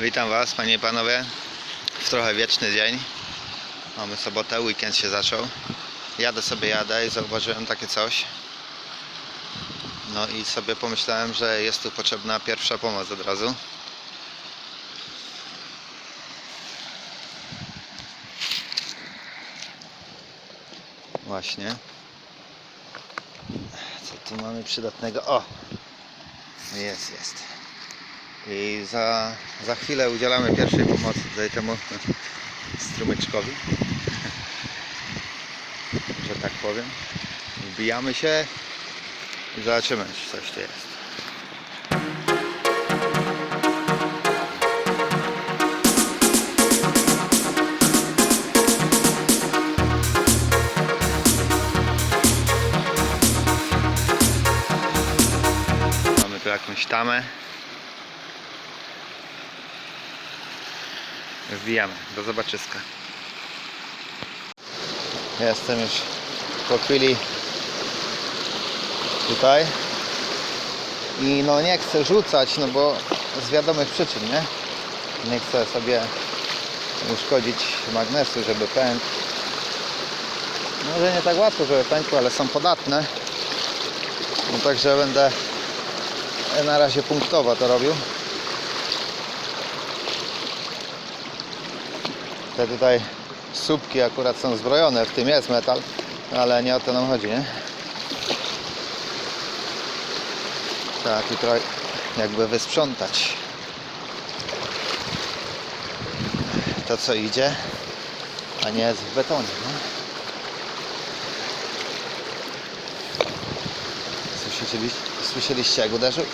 Witam Was, Panie i Panowie, w trochę wieczny dzień. Mamy sobotę, weekend się zaczął. Jadę sobie, jadę i zauważyłem takie coś. No i sobie pomyślałem, że jest tu potrzebna pierwsza pomoc od razu. Właśnie. Co tu mamy przydatnego? O! Jest, jest. I za, za chwilę udzielamy pierwszej pomocy tutaj temu strumyczkowi. Że tak powiem. Wbijamy się i zobaczymy, czy coś tu jest. Jakąś tamę. Wbijamy. Do zobaczyska. Jestem już po chwili tutaj. I no nie chcę rzucać, no bo z wiadomych przyczyn, nie? Nie chcę sobie uszkodzić magnesu, żeby pękł. Może nie tak łatwo, żeby pękły, ale są podatne. No także będę na razie punktowo to robił. Te tutaj słupki akurat są zbrojone, w tym jest metal, ale nie o to nam chodzi, nie? Trzeba tutaj jakby wysprzątać to co idzie, a nie jest w betonie, nie? Słyszeliście, słyszeliście jak uderzył?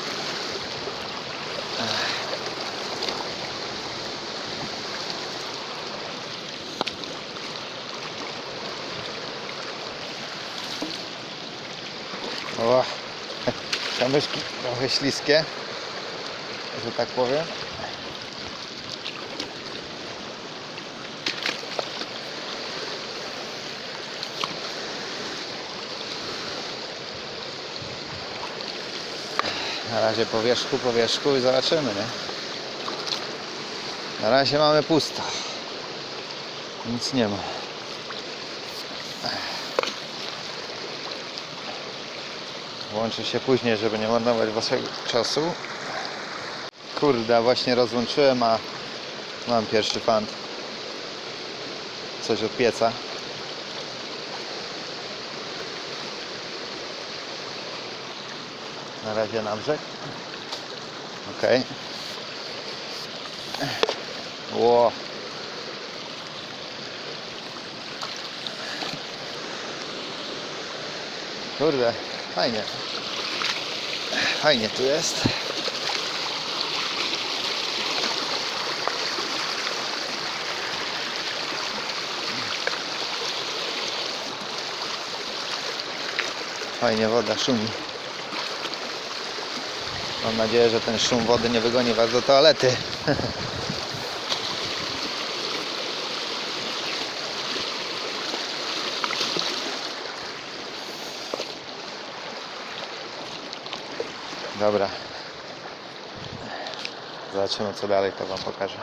O, kamyczki trochę śliskie, że tak powiem. Na razie po wierzchu, po wierzchu i zobaczymy, nie? Na razie mamy pusto. Nic nie ma. Włączę się później, żeby nie marnować waszego czasu. Kurde, właśnie rozłączyłem, a mam pierwszy fan. Coś od pieca. Na razie na brzeg. Ok. Ło. Kurde, fajnie. Fajnie tu jest. Fajnie woda szumi. Mam nadzieję, że ten szum wody nie wygoni Was do toalety. Dobra. Zobaczymy co dalej, to Wam pokażę.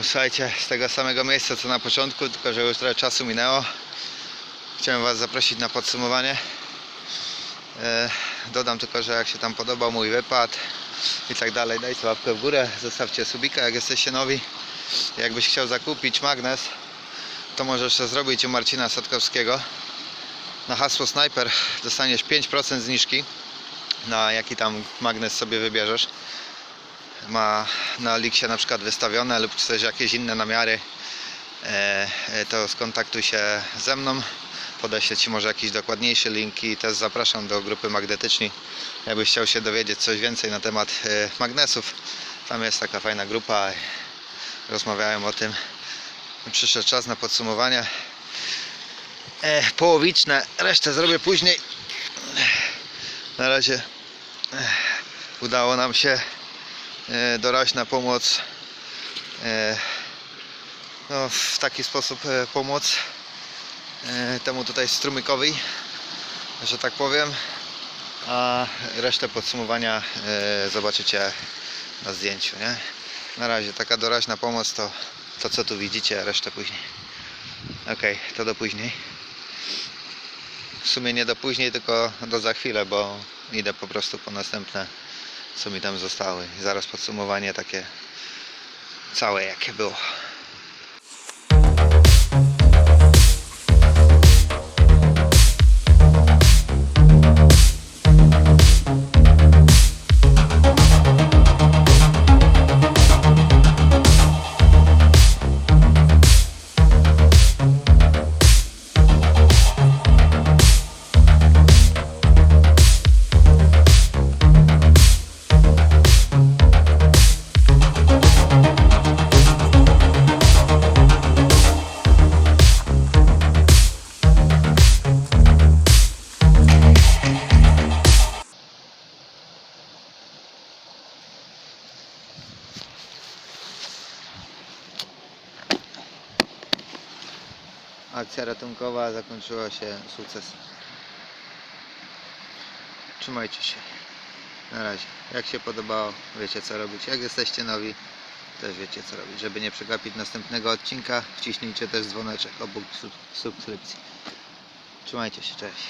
Witam, słuchajcie, z tego samego miejsca co na początku, tylko że już trochę czasu minęło. Chciałem Was zaprosić na podsumowanie. E, dodam tylko, że jak się tam podobał mój wypad i tak dalej, dajcie łapkę w górę, zostawcie subika, jak jesteście nowi. Jakbyś chciał zakupić magnes, to możesz to zrobić u Marcina Sadkowskiego. Na hasło Sniper dostaniesz 5% zniżki na jaki tam magnes sobie wybierzesz ma na Liksie na przykład wystawione lub chcesz jakieś inne namiary e, e, to skontaktuj się ze mną. Podeślę Ci może jakiś dokładniejszy link i też zapraszam do grupy magnetyczni jakbyś chciał się dowiedzieć coś więcej na temat e, magnesów. Tam jest taka fajna grupa rozmawiałem o tym. Przyszedł czas na podsumowanie. Połowiczne resztę zrobię później. Na razie udało nam się doraźna pomoc e, no, w taki sposób e, pomóc e, temu tutaj strumykowi że tak powiem. A resztę podsumowania e, zobaczycie na zdjęciu nie? na razie taka doraźna pomoc to to co tu widzicie, resztę później. Ok, to do później. W sumie nie do później, tylko do za chwilę, bo idę po prostu po następne co mi tam zostały. Zaraz podsumowanie takie całe jakie było. Akcja ratunkowa zakończyła się sukcesem. Trzymajcie się. Na razie. Jak się podobało, wiecie co robić. Jak jesteście nowi, też wiecie co robić. Żeby nie przegapić następnego odcinka, wciśnijcie też dzwoneczek obok sub- subskrypcji. Trzymajcie się, cześć.